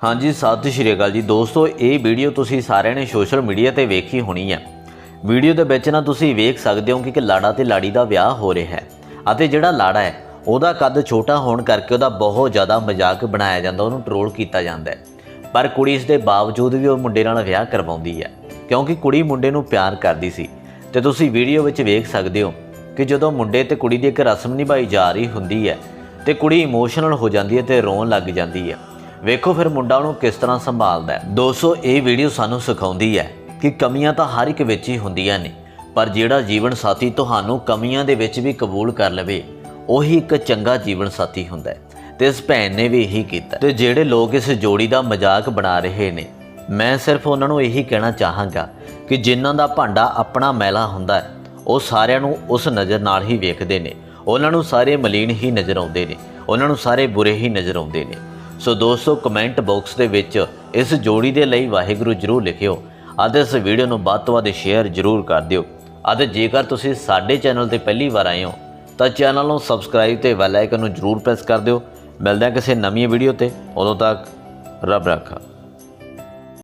ਹਾਂਜੀ, ਸਤਿ ਸ਼੍ਰੀ ਅਕਾਲ ਜੀ। ਦੋਸਤੋ, ਇਹ ਵੀਡੀਓ ਤੁਸੀਂ ਸਾਰਿਆਂ ਨੇ ਸੋਸ਼ਲ ਮੀਡੀਆ ਤੇ ਵੇਖੀ ਹੋਣੀ ਹੈ। ਵੀਡੀਓ ਦੇ ਵਿੱਚ ਨਾ ਤੁਸੀਂ ਵੇਖ ਸਕਦੇ ਹੋ ਕਿ ਇੱਕ ਲਾੜਾ ਤੇ ਲਾੜੀ ਦਾ ਵਿਆਹ ਹੋ ਰਿਹਾ ਹੈ ਅਤੇ ਜਿਹੜਾ ਲਾੜਾ ਹੈ, ਉਹਦਾ ਕੱਦ ਛੋਟਾ ਹੋਣ ਕਰਕੇ ਉਹਦਾ ਬਹੁਤ ਜ਼ਿਆਦਾ ਮਜ਼ਾਕ ਬਣਾਇਆ ਜਾਂਦਾ, ਉਹਨੂੰ ਟਰੋਲ ਕੀਤਾ ਜਾਂਦਾ ਹੈ। ਪਰ ਕੁੜੀ ਇਸ ਦੇ ਬਾਵਜੂਦ ਵੀ ਉਹ ਮੁੰਡੇ ਨਾਲ ਵਿਆਹ ਕਰਵਾਉਂਦੀ ਹੈ, ਕਿਉਂਕਿ ਕੁੜੀ ਮੁੰਡੇ ਨੂੰ ਪਿਆਰ ਕਰਦੀ ਸੀ। ਤੇ ਤੁਸੀਂ ਵੀਡੀਓ ਵਿੱਚ ਵੇਖ ਸਕਦੇ ਹੋ ਕਿ ਜਦੋਂ ਮੁੰਡੇ ਤੇ ਕੁੜੀ ਦੀ ਇੱਕ ਰਸਮ ਨਿਭਾਈ ਜਾ ਰਹੀ ਹੁੰਦੀ ਹੈ, ਤੇ ਕੁੜੀ ਇਮੋਸ਼ਨਲ ਹੋ ਜਾਂਦੀ ਹੈ ਤੇ ਰੋਣ ਲੱਗ ਜਾਂਦੀ ਹੈ। ਵੇਖੋ ਫਿਰ ਮੁੰਡਾ ਉਹਨੂੰ ਕਿਸ ਤਰ੍ਹਾਂ ਸੰਭਾਲਦਾ ਹੈ। ਦੋਸਤੋ ਇਹ ਵੀਡੀਓ ਸਾਨੂੰ ਸਿਖਾਉਂਦੀ ਹੈ ਕਿ ਕਮੀਆਂ ਤਾਂ ਹਰ ਇੱਕ ਵਿੱਚ ਹੀ ਹੁੰਦੀਆਂ ਨੇ, ਪਰ ਜਿਹੜਾ ਜੀਵਨ ਸਾਥੀ ਤੁਹਾਨੂੰ ਕਮੀਆਂ ਦੇ ਵਿੱਚ ਵੀ ਕਬੂਲ ਕਰ ਲਵੇ, ਉਹੀ ਇੱਕ ਚੰਗਾ ਜੀਵਨ ਸਾਥੀ ਹੁੰਦਾ ਹੈ। ਤੇ ਇਸ ਭੈਣ ਨੇ ਵੀ ਇਹੀ ਕੀਤਾ ਤੇ ਜਿਹੜੇ ਲੋਕ ਇਸ ਜੋੜੀ ਦਾ ਮਜ਼ਾਕ ਬਣਾ ਰਹੇ ਨੇ, ਮੈਂ ਸਿਰਫ ਉਹਨਾਂ ਨੂੰ ਇਹੀ ਕਹਿਣਾ ਚਾਹਾਂਗਾ ਕਿ ਜਿਨ੍ਹਾਂ ਦਾ ਭਾਂਡਾ ਆਪਣਾ ਮੈਲਾ ਹੁੰਦਾ ਹੈ, ਉਹ ਸਾਰਿਆਂ ਨੂੰ ਉਸ ਨਜ਼ਰ ਨਾਲ ਹੀ ਵੇਖਦੇ ਨੇ। ਉਹਨਾਂ ਨੂੰ ਸਾਰੇ ਮਲੀਨ ਹੀ ਨਜ਼ਰ ਆਉਂਦੇ ਨੇ, ਉਹਨਾਂ ਨੂੰ ਸਾਰੇ ਬੁਰੇ ਹੀ ਨਜ਼ਰ ਆਉਂਦੇ ਨੇ। ਸੋ ਦੋਸਤੋ ਕਮੈਂਟ ਬਾਕਸ ਦੇ ਵਿੱਚ ਇਸ ਜੋੜੀ ਦੇ ਲਈ ਵਾਹਿਗੁਰੂ ਜਰੂਰ ਲਿਖਿਓ ਅਤੇ ਇਸ ਵੀਡੀਓ ਨੂੰ ਵੱਧ ਤੋਂ ਵੱਧ ਸ਼ੇਅਰ ਜਰੂਰ ਕਰ ਦਿਓ। ਅਤੇ ਜੇਕਰ ਤੁਸੀਂ ਸਾਡੇ ਚੈਨਲ ਤੇ ਪਹਿਲੀ ਵਾਰ ਆਏ ਹੋ, ਤਾਂ ਚੈਨਲ ਨੂੰ ਸਬਸਕ੍ਰਾਈਬ ਤੇ ਬੈਲ ਆਈਕਨ ਨੂੰ ਜਰੂਰ ਪ੍ਰੈਸ ਕਰ ਦਿਓ। ਮਿਲਦਾ ਕਿਸੇ ਨਵੀਂ ਵੀਡੀਓ ਤੇ। ਉਦੋਂ ਤੱਕ ਰੱਬ ਰਾਖਾ।